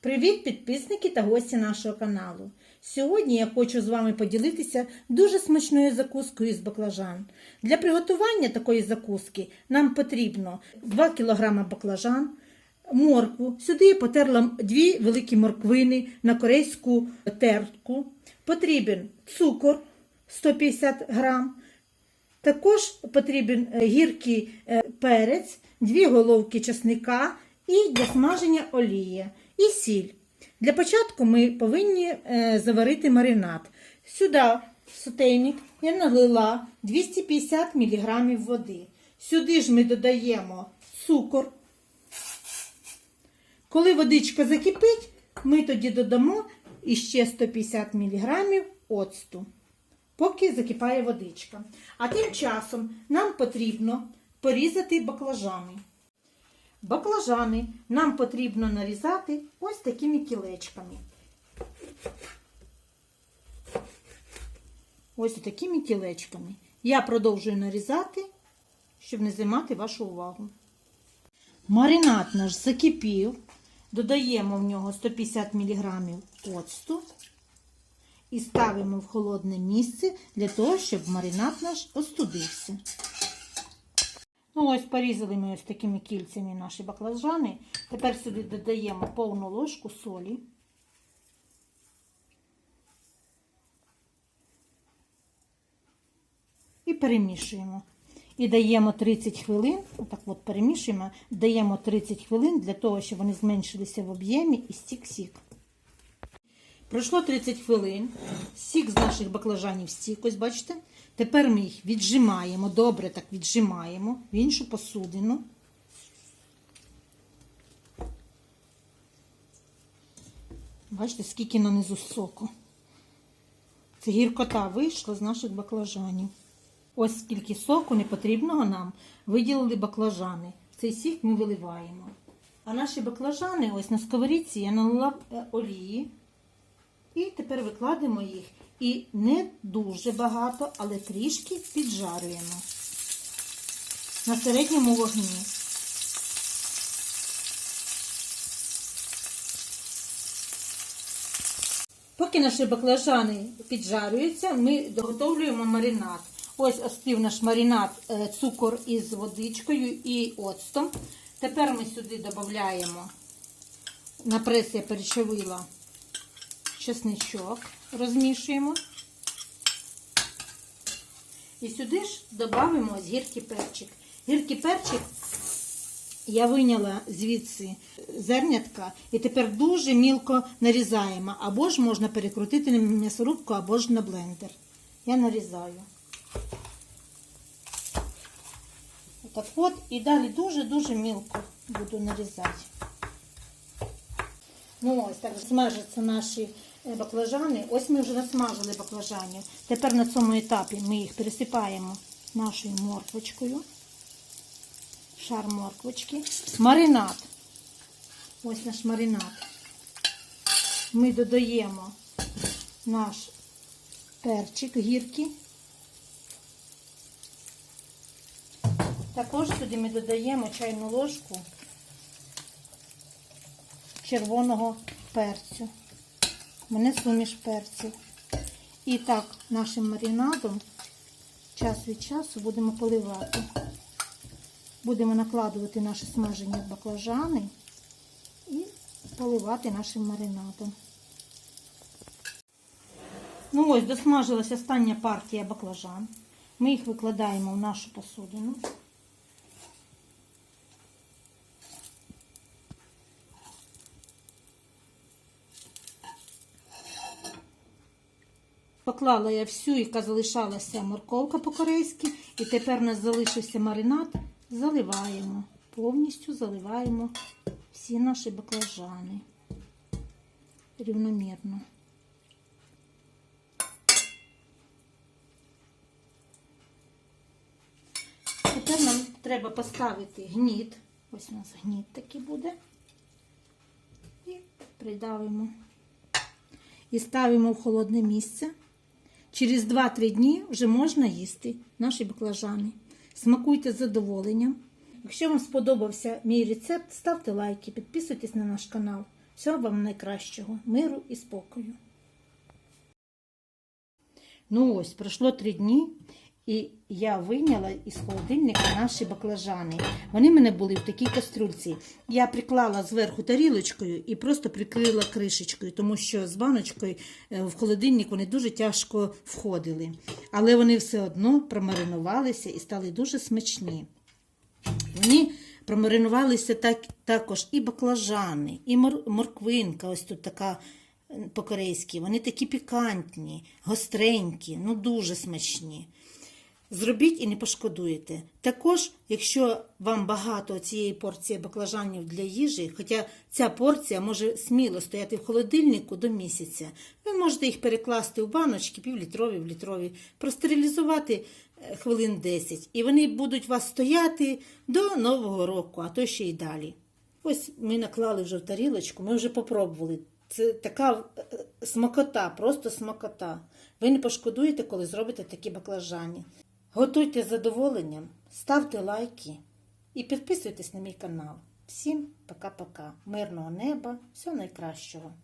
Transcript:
Привіт, підписники та гості нашого каналу. Сьогодні я хочу з вами поділитися дуже смачною закускою з баклажан. Для приготування такої закуски нам потрібно 2 кг баклажан, моркву. Сюди я потерла дві великі морквини на корейську тертку. Потрібен цукор 150 грам. Також потрібен е, гіркий е, перець, дві головки чесника і для смаження олія і сіль. Для початку ми повинні е, заварити маринад. Сюди в сотейник я налила 250 мг води. Сюди ж ми додаємо цукор. Коли водичка закипить, ми тоді додамо іще 150 мг оцту поки закипає водичка. А тим часом нам потрібно порізати баклажани. Баклажани нам потрібно нарізати ось такими кілечками. Ось такими кілечками. Я продовжую нарізати, щоб не займати вашу увагу. Маринад наш закипів. Додаємо в нього 150 мг оцту і ставимо в холодне місце для того, щоб маринад наш остудився. Ну, ось порізали ми ось такими кільцями наші баклажани. Тепер сюди додаємо повну ложку солі. І перемішуємо. І даємо 30 хвилин, отак от перемішуємо, даємо 30 хвилин для того, щоб вони зменшилися в об'ємі і стік сік. Пройшло 30 хвилин. Сік з наших баклажанів стік, ось бачите. Тепер ми їх віджимаємо, добре так віджимаємо в іншу посудину. Бачите, скільки нанизу соку. Це гіркота вийшла з наших баклажанів. Ось скільки соку непотрібного нам виділили баклажани. Цей сік ми виливаємо. А наші баклажани, ось на сковорідці я налила е, олії. І тепер викладемо їх. І не дуже багато, але трішки піджарюємо на середньому вогні. Поки наші баклажани піджарюються, ми доготовлюємо маринад. Ось остив наш маринад, е, цукор із водичкою і оцтом. Тепер ми сюди додаємо, на прес я перечавила чесничок, розмішуємо. І сюди ж додамо ось гіркий перчик. Гіркий перчик я виняла звідси зернятка і тепер дуже мілко нарізаємо. Або ж можна перекрутити на м'ясорубку, або ж на блендер. Я нарізаю. Отак от. І далі дуже-дуже мілко буду нарізати. Ну ось так смажаться наші баклажани. Ось ми вже насмажили баклажанів. Тепер на цьому етапі ми їх пересипаємо нашою морквочкою. Шар морквочки. Маринад. Ось наш маринад. Ми додаємо наш перчик гіркий. Також сюди ми додаємо чайну ложку червоного перцю. У мене суміш перців. І так, нашим маринадом час від часу будемо поливати. Будемо накладувати наші смажені баклажани і поливати нашим маринадом. Ну ось, досмажилася остання партія баклажан. Ми їх викладаємо в нашу посудину. Поклала я всю, яка залишалася морковка по-корейськи. І тепер у нас залишився маринад. Заливаємо. Повністю заливаємо всі наші баклажани. Рівномірно. Тепер нам треба поставити гніт. Ось у нас гніт такий буде. І придавимо. І ставимо в холодне місце. Через 2-3 дні вже можна їсти наші баклажани. Смакуйте з задоволенням. Якщо вам сподобався мій рецепт, ставте лайки, підписуйтесь на наш канал. Всього вам найкращого, миру і спокою. Ну ось, пройшло 3 дні, і я вийняла із холодильника наші баклажани. Вони в мене були в такій кастрюльці. Я приклала зверху тарілочкою і просто прикрила кришечкою, тому що з баночкою е, в холодильник вони дуже тяжко входили. Але вони все одно промаринувалися і стали дуже смачні. Вони промаринувалися так, також і баклажани, і мор- морквинка, ось тут така е, по-корейськи. Вони такі пікантні, гостренькі, ну дуже смачні. Зробіть і не пошкодуєте. Також, якщо вам багато цієї порції баклажанів для їжі, хоча ця порція може сміло стояти в холодильнику до місяця, ви можете їх перекласти в баночки півлітрові, в літрові, простерилізувати е, хвилин 10, і вони будуть у вас стояти до Нового року, а то ще й далі. Ось ми наклали вже в тарілочку, ми вже попробували. Це така е, смакота, просто смакота. Ви не пошкодуєте, коли зробите такі баклажані. Готуйте з задоволенням, ставте лайки і підписуйтесь на мій канал. Всім пока-пока. Мирного неба, всього найкращого.